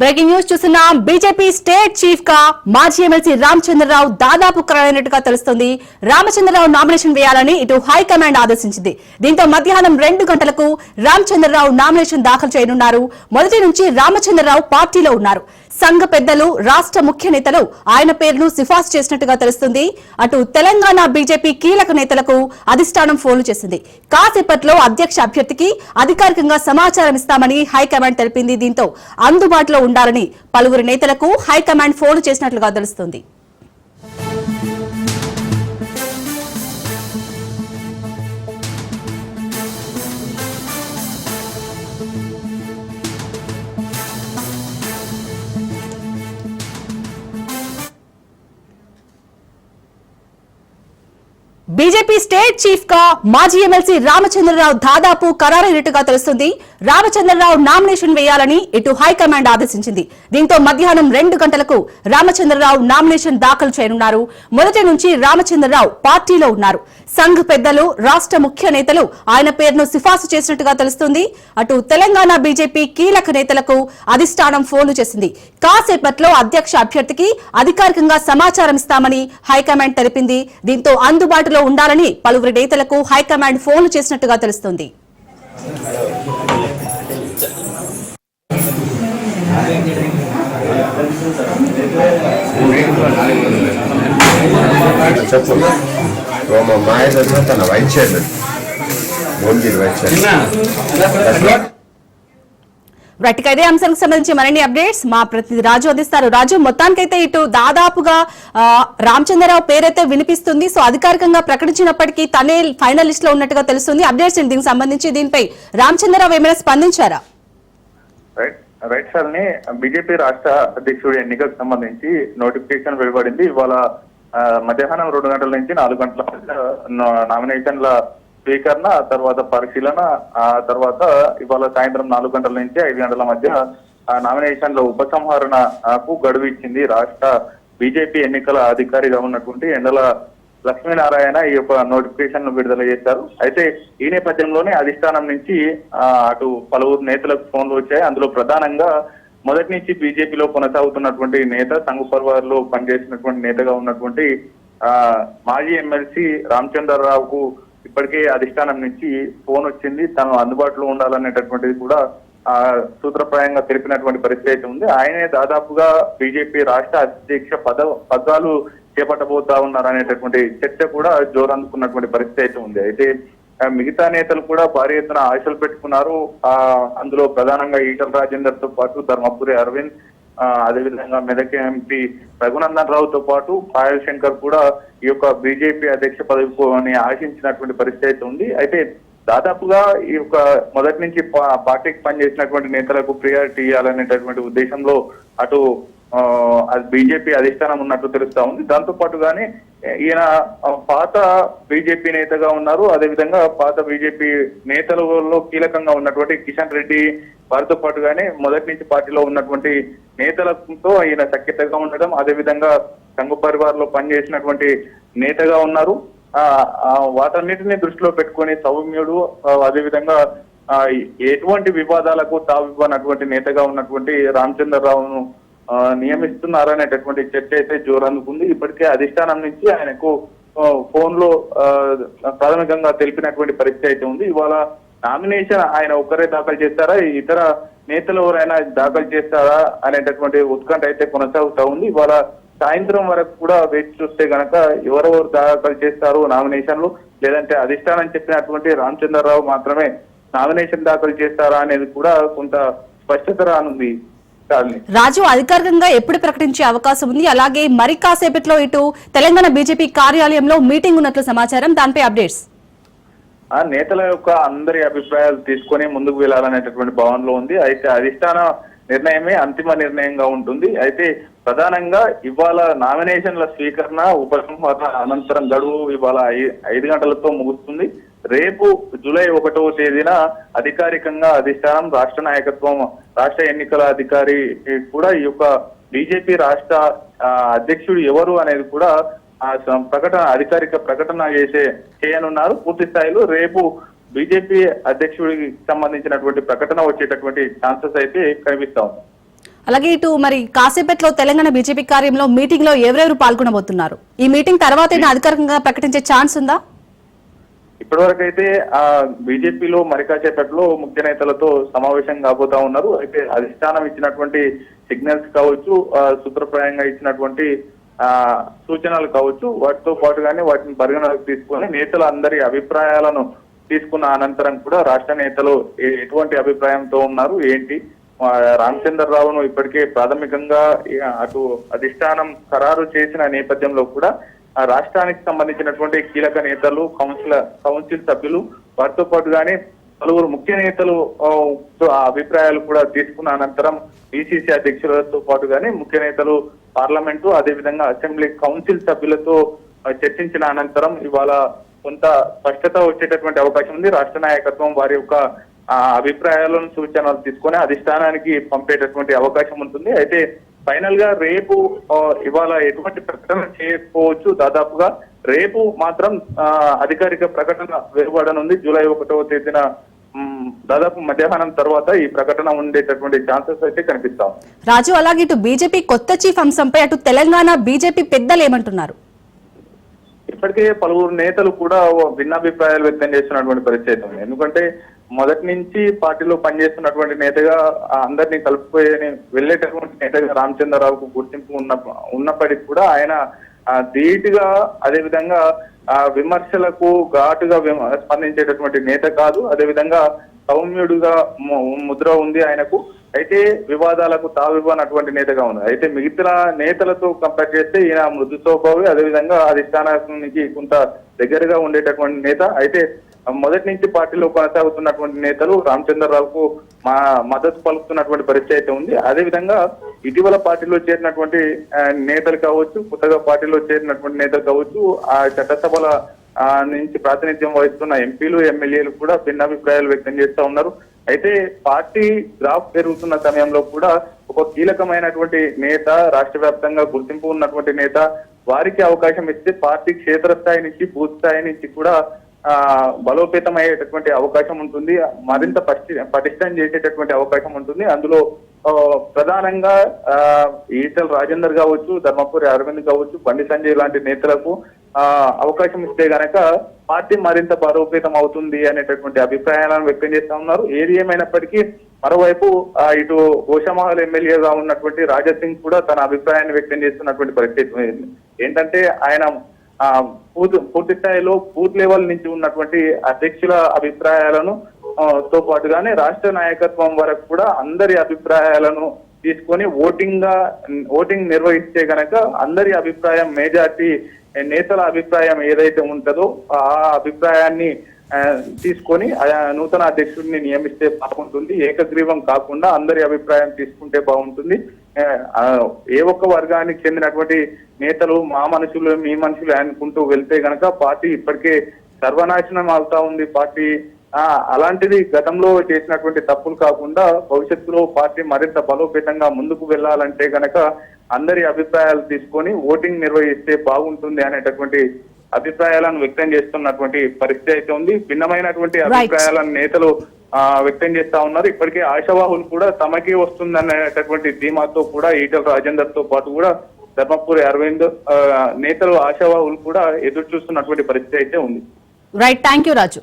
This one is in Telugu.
బ్రేకింగ్ న్యూస్ చూస్తున్నాం. బీజేపీ స్టేట్ చీఫ్గా మాజీ ఎమ్మెల్సీ రామచంద్రరావు దాదాపు ఖరారైనట్టుగా తెలుస్తుంది. రామచంద్రరావు నామినేషన్ వేయాలని ఇటు హైకమాండ్ ఆదేశించింది. దీంతో మధ్యాహ్నం రెండు గంటలకు రామచంద్రరావు నామినేషన్ దాఖలు చేయనున్నారు. మొదటి నుంచి రామచంద్రరావు పార్టీలో ఉన్నారు. సంఘ పెద్దలు రాష్ట్ర ముఖ్య నేతలు ఆయన పేరును సిఫార్సు చేసినట్టుగా తెలుస్తుంది. అటు తెలంగాణ బీజేపీ కీలక నేతలకు అధిష్టానం ఫోన్లు చేసింది. కాసేపట్లో అధ్యక్ష అభ్యర్థికి అధికారికంగా సమాచారం ఇస్తామని హైకమాండ్ తెలిపింది. దీంతో అందుబాటులో ఉండాలని పలువురు నేతలకు హైకమాండ్ ఫోన్లు చేసినట్లుగా తెలుస్తుంది. బీజేపీ స్టేట్ చీఫ్గా మాజీ ఎమ్మెల్సీ రామచంద్రరావు దాదాపు ఖరారైనట్టుగా తెలుస్తుంది. రామచంద్రరావు నామినేషన్ వేయాలని ఇటు హైకమాండ్ ఆదేశించింది. దీంతో మధ్యాహ్నం రెండు గంటలకు రామచంద్రరావు నామినేషన్ దాఖలు చేయనున్నారు. మొదటి నుంచి రామచంద్రరావు పార్టీలో ఉన్నారు. సంఘ్ పెద్దలు రాష్ట్ర ముఖ్య నేతలు ఆయన పేరును సిఫార్సు చేసినట్టుగా తెలుస్తుంది. అటు తెలంగాణ బీజేపీ కీలక నేతలకు అధిష్టానం ఫోన్లు చేసింది. కాసేపట్లో అధ్యక్ష అభ్యర్థికి అధికారికంగా సమాచారం ఇస్తామని హైకమాండ్ తెలిపింది. దీంతో అందుబాటులో ఉండాలని పలువురు నేతలకు హైకమాండ్ ఫోన్లు చేసినట్టుగా తెలుస్తుంది. చెప్పు. తన రైట్ ఇదే అంశానికి సంబంధించి మరిన్ని అప్డేట్స్ మా ప్రతినిధి రాజు అందిస్తారు. రాజు మొత్తానికైతే ఇటు దాదాపుగా రామచంద్రరావు పేరైతే వినిపిస్తుంది. సో అధికారికంగా ప్రకటించినప్పటికీ తనే ఫైనల్ లిస్ట్లో ఉన్నట్టుగా తెలుస్తుంది. అప్డేట్స్ దీనికి సంబంధించి దీనిపై రామచంద్రరావు ఏమైనా స్పందించారా? రైట్ రైట్ సార్ని బీజేపీ రాష్ట్ర అధ్యక్షుడి ఎన్నికకు సంబంధించి నోటిఫికేషన్ వెలువడింది. ఇవాళ మధ్యాహ్నం రెండు గంటల నుంచి నాలుగు గంటల మధ్య నామినేషన్ల స్వీకరణ తర్వాత పరిశీలన ఆ తర్వాత ఇవాళ సాయంత్రం నాలుగు గంటల నుంచి ఐదు గంటల మధ్య ఆ నామినేషన్ల ఉపసంహరణకు గడువు ఇచ్చింది రాష్ట్ర బీజేపీ ఎన్నికల అధికారిగా ఉన్నటువంటి ఎండల లక్ష్మీనారాయణ ఈ యొక్క నోటిఫికేషన్ను విడుదల చేశారు. అయితే ఈ నేపథ్యంలోనే అధిష్టానం నుంచి అటు పలువురు నేతలకు ఫోన్లు వచ్చాయి. అందులో ప్రధానంగా మొదటి నుంచి బీజేపీలో కొనసాగుతున్నటువంటి నేత సంఘ పరివార్లో పనిచేసినటువంటి నేతగా ఉన్నటువంటి ఆ మాజీ ఎమ్మెల్సీ రామచంద్రరావుకు ఇప్పటికే అధిష్టానం నుంచి ఫోన్ వచ్చింది. తను అందుబాటులో ఉండాలనేటటువంటిది కూడా ఆ సూత్రప్రాయంగా తెలిపినటువంటి పరిస్థితి అయితే ఉంది. ఆయనే దాదాపుగా బీజేపీ రాష్ట్ర అధ్యక్ష పద పదాలు చేపట్టబోతా ఉన్నారనేటటువంటి చర్చ కూడా జోరందుకున్నటువంటి పరిస్థితి అయితే ఉంది. అయితే మిగతా నేతలు కూడా భారీ ఎత్తున ఆశలు పెట్టుకున్నారు. ఆ అందులో ప్రధానంగా ఈటల రాజేందర్తో పాటు ధర్మపురి అరవింద్ అదేవిధంగా మెదక్ ఎంపీ రఘునందన్ రావుతో పాటు పాయల్ శంకర్ కూడా ఈ యొక్క బీజేపీ అధ్యక్ష పదవిని ఆశించినటువంటి పరిస్థితి అయితే ఉంది. అయితే దాదాపుగా ఈ యొక్క మొదటి నుంచి పార్టీకి పనిచేసినటువంటి నేతలకు ప్రియారిటీ ఇవ్వాలనేటటువంటి ఉద్దేశంలో అటు అది బీజేపీ అధిష్టానం ఉన్నట్టు తెలుస్తా ఉంది. దాంతో పాటుగానే ఈయన పాత బీజేపీ నేతగా ఉన్నారు. అదేవిధంగా పాత బీజేపీ నేతలలో కీలకంగా ఉన్నటువంటి కిషన్ రెడ్డి వారితో పాటుగానే మొదటి నుంచి పార్టీలో ఉన్నటువంటి నేతలతో ఈయన సఖ్యతగా ఉండడం అదేవిధంగా సంఘ పరివార్లో పనిచేసినటువంటి నేతగా ఉన్నారు. ఆ వాటన్నిటిని దృష్టిలో పెట్టుకొని సౌమ్యుడు అదేవిధంగా ఎటువంటి వివాదాలకు తావివ్వనటువంటి నేతగా ఉన్నటువంటి రామచంద్రరావును నియమిస్తున్నారు అనేటటువంటి చర్చ అయితే జోరందుకుంది ఇప్పటికే అధిష్టానం నుంచి ఆయనకు ఫోన్లో ప్రాథమికంగా తెలిపినటువంటి పరిస్థితి అయితే ఉంది. ఇవాళ నామినేషన్ ఆయన ఒక్కరే దాఖలు చేస్తారా? ఇతర నేతలు ఎవరైనా దాఖలు చేస్తారా? అనేటటువంటి ఉత్కంఠ అయితే కొనసాగుతా ఉంది. ఇవాళ సాయంత్రం వరకు కూడా వేచి చూస్తే గనక ఎవరెవరు దాఖలు చేస్తారు నామినేషన్లు? లేదంటే అధిష్టానం చెప్పినటువంటి రామచంద్రరావు మాత్రమే నామినేషన్ దాఖలు చేస్తారా అనేది కూడా కొంత స్పష్టత రానుంది. రాజు అధికారికంగా ఎప్పుడు ప్రకటించే అవకాశం ఉంది? అలాగే మరి కాసేపట్లో ఇటు తెలంగాణ బీజేపీ కార్యాలయంలో మీటింగ్ ఉన్నట్లు సమాచారం. దానిపై అప్డేట్స్. ఆ నేతల యొక్క అందరి అభిప్రాయాలు తీసుకొని ముందుకు వెళ్ళాలనేటటువంటి భావనలో ఉంది. అయితే అధిష్టాన నిర్ణయమే అంతిమ నిర్ణయంగా ఉంటుంది. అయితే ప్రధానంగా ఇవాళ నామినేషన్ల స్వీకరణ ఉపసంహరణ అనంతరం గడువు ఇవాళ ఐదు గంటలతో ముగుస్తుంది. రేపు జూలై ఒకటవ తేదీన అధికారికంగా అధిష్టానం రాష్ట్ర నాయకత్వం రాష్ట్ర ఎన్నికల అధికారి కూడా ఈ యొక్క బీజేపీ రాష్ట్ర అధ్యక్షుడు ఎవరు అనేది కూడా ప్రకటన అధికారిక ప్రకటన చేసే చేయనున్నారు. పూర్తి స్థాయిలో రేపు బీజేపీ అధ్యక్షుడికి సంబంధించినటువంటి ప్రకటన వచ్చేటటువంటి ఛాన్సెస్ అయితే కనిపిస్తా ఉంది. అలాగే ఇటు మరి కాసేపట్లో తెలంగాణ బీజేపీ కార్యంలో మీటింగ్లో ఎవరెవరు పాల్గొనబోతున్నారు? ఈ మీటింగ్ తర్వాత అధికారికంగా ప్రకటించే ఛాన్స్ ఉందా? ఇప్పటివరకు అయితే ఆ బీజేపీలో మరికాచేపట్లో ముఖ్య నేతలతో సమావేశం కాబోతా ఉన్నారు. అయితే అధిష్టానం ఇచ్చినటువంటి సిగ్నల్స్ కావచ్చు సూత్రప్రాయంగా ఇచ్చినటువంటి ఆ సూచనలు కావచ్చు వాటితో పాటుగానే వాటిని పరిగణలోకి తీసుకొని నేతల అందరి అభిప్రాయాలను తీసుకున్న అనంతరం కూడా రాష్ట్ర నేతలు ఎటువంటి అభిప్రాయంతో ఉన్నారు ఏంటి? రామచంద్రరావును ఇప్పటికే ప్రాథమికంగా అటు అధిష్టానం ఖరారు చేసిన నేపథ్యంలో కూడా రాష్ట్రానికి సంబంధించినటువంటి కీలక నేతలు కౌన్సిల్ కౌన్సిల్ సభ్యులు వారితో పాటుగానే పలువురు ముఖ్య నేతలు ఆ, అభిప్రాయాలు కూడా తీసుకున్న అనంతరం బీసీసీ అధ్యక్షులతో పాటుగానే ముఖ్య నేతలు పార్లమెంటు అదేవిధంగా అసెంబ్లీ కౌన్సిల్ సభ్యులతో చర్చించిన అనంతరం ఇవాళ కొంత స్పష్టత వచ్చేటటువంటి అవకాశం ఉంది. రాష్ట్ర నాయకత్వం వారి యొక్క అభిప్రాయాలను సూచనలు తీసుకొని అధిష్టానానికి పంపేటటువంటి అవకాశం ఉంటుంది. అయితే ఫైనల్గా రేపు ఇవాళ ఎటువంటి ప్రకటన చేయకపోవచ్చు దాదాపుగా. రేపు మాత్రం అధికారిక ప్రకటన వెలువడనుంది. జూలై ఒకటవ తేదీన దాదాపు మధ్యాహ్నం తర్వాత ఈ ప్రకటన ఉండేటటువంటి ఛాన్సెస్ అయితే కనిపిస్తాం రాజు అలాగే ఇటు బీజేపీ కొత్త చీఫ్ అంశంపై అటు తెలంగాణ బీజేపీ పెద్దలు ఏమంటున్నారు? ఇప్పటికే పలువురు నేతలు కూడా భిన్నాభిప్రాయాలు వ్యక్తం చేస్తున్నటువంటి పరిస్థితి ఉంది. ఎందుకంటే మొదటి నుంచి పార్టీలో పనిచేస్తున్నటువంటి నేతగా అందరినీ కలుపుకొని వెళ్ళేటటువంటి నేతగా రామచంద్రరావుకు గుర్తింపు ఉన్న ఉన్నప్పటికీ కూడా ఆయన ధీటుగా అదేవిధంగా ఆ విమర్శలకు ఘాటుగా విమ- స్పందించేటటువంటి నేత కాదు. అదేవిధంగా సౌమ్యుడుగా ము- ముద్ర ఉంది ఆయనకు. అయితే వివాదాలకు తావివ్వనటువంటి నేతగా ఉంది. అయితే మిగతా నేతలతో కంపేర్ చేస్తే ఈయన మృదు స్వభావి అదేవిధంగా అధిష్టానానికి కొంత దగ్గరగా ఉండేటటువంటి నేత. అయితే మొదటి నుంచి పార్టీలో కొనసాగుతున్నటువంటి నేతలు రామచంద్రరావుకు మా మద్దతు పలుకుతున్నటువంటి పరిస్థితి అయితే ఉంది. అదేవిధంగా ఇటీవల పార్టీలో చేరినటువంటి నేతలు కావచ్చు కొత్తగా పార్టీలో చేరినటువంటి నేతలు కావచ్చు ఆ చట్టసభల నుంచి ప్రాతినిధ్యం వహిస్తున్న ఎంపీలు ఎమ్మెల్యేలు కూడా భిన్నాభిప్రాయాలు వ్యక్తం చేస్తా ఉన్నారు. అయితే పార్టీ గ్రాఫ్ పెరుగుతున్న సమయంలో కూడా ఒక కీలకమైనటువంటి నేత రాష్ట్ర వ్యాప్తంగా గుర్తింపు ఉన్నటువంటి నేత వారికి అవకాశం ఇస్తే పార్టీ క్షేత్రస్థాయి నుంచి బూత్ స్థాయి నుంచి కూడా బలోపేతమయ్యేటటువంటి బలోపేతం అయ్యేటటువంటి అవకాశం ఉంటుంది. మరింత పటి పటిష్టం చేసేటటువంటి అవకాశం ఉంటుంది. అందులో ప్రధానంగా ఆ, ఈటల రాజేందర్ కావచ్చు ధర్మపురి అరవింద్ కావచ్చు బండి సంజయ్ లాంటి నేతలకు ఆ అవకాశం ఇస్తే గనక పార్టీ మరింత బలోపేతం అవుతుంది అనేటటువంటి అభిప్రాయాలను వ్యక్తం చేస్తా ఉన్నారు. ఏది ఏమైనప్పటికీ మరోవైపు ఇటు ఓషమహల్ ఎమ్మెల్యేగా ఉన్నటువంటి రాజా సింగ్ కూడా తన అభిప్రాయాన్ని వ్యక్తం చేస్తున్నటువంటి పరిస్థితి ఏంటంటే ఆయన పూర్తి పూర్తి స్థాయిలో బూత్ లెవెల్ నుంచి ఉన్నటువంటి అధ్యక్షుల అభిప్రాయాలను తో పాటుగానే రాష్ట్ర నాయకత్వం వరకు కూడా అందరి అభిప్రాయాలను తీసుకొని ఓటింగ్గా ఓటింగ్ నిర్వహిస్తే గనక అందరి అభిప్రాయం మెజార్టీ నేతల అభిప్రాయం ఏదైతే ఉంటుందో ఆ అభిప్రాయాన్ని తీసుకొని ఆ నూతన అధ్యక్షుడిని నియమిస్తే బాగుంటుంది. ఏకగ్రీవం కాకుండా అందరి అభిప్రాయం తీసుకుంటే బాగుంటుంది. ఏ ఒక్క వర్గానికి చెందినటువంటి నేతలు మా మనుషులు మీ మనుషులు అనుకుంటూ వెళ్తే గనక పార్టీ ఇప్పటికే సర్వనాశనం అవుతా ఉంది. పార్టీ ఆ అలాంటిది గతంలో చేసినటువంటి తప్పులు కాకుండా భవిష్యత్తులో పార్టీ మరింత బలోపేతంగా ముందుకు వెళ్ళాలంటే గనక అందరి అభిప్రాయాలు తీసుకొని ఓటింగ్ నిర్వహిస్తే బాగుంటుంది అనేటటువంటి అభిప్రాయాలను వ్యక్తం చేస్తున్నటువంటి పరిస్థితి అయితే ఉంది. భిన్నమైనటువంటి. అభిప్రాయాలను నేతలు ఆ, వ్యక్తం చేస్తా ఉన్నారు. ఇప్పటికే ఆశావాహులు కూడా తమకే వస్తుందనేటటువంటి ధీమాతో కూడా ఈటల రాజేందర్తో పాటు కూడా ధర్మపురి అరవింద్ నేతలు ఆశావాహులు కూడా ఎదురు చూస్తున్నటువంటి పరిస్థితి అయితే ఉంది. Right thank you Raju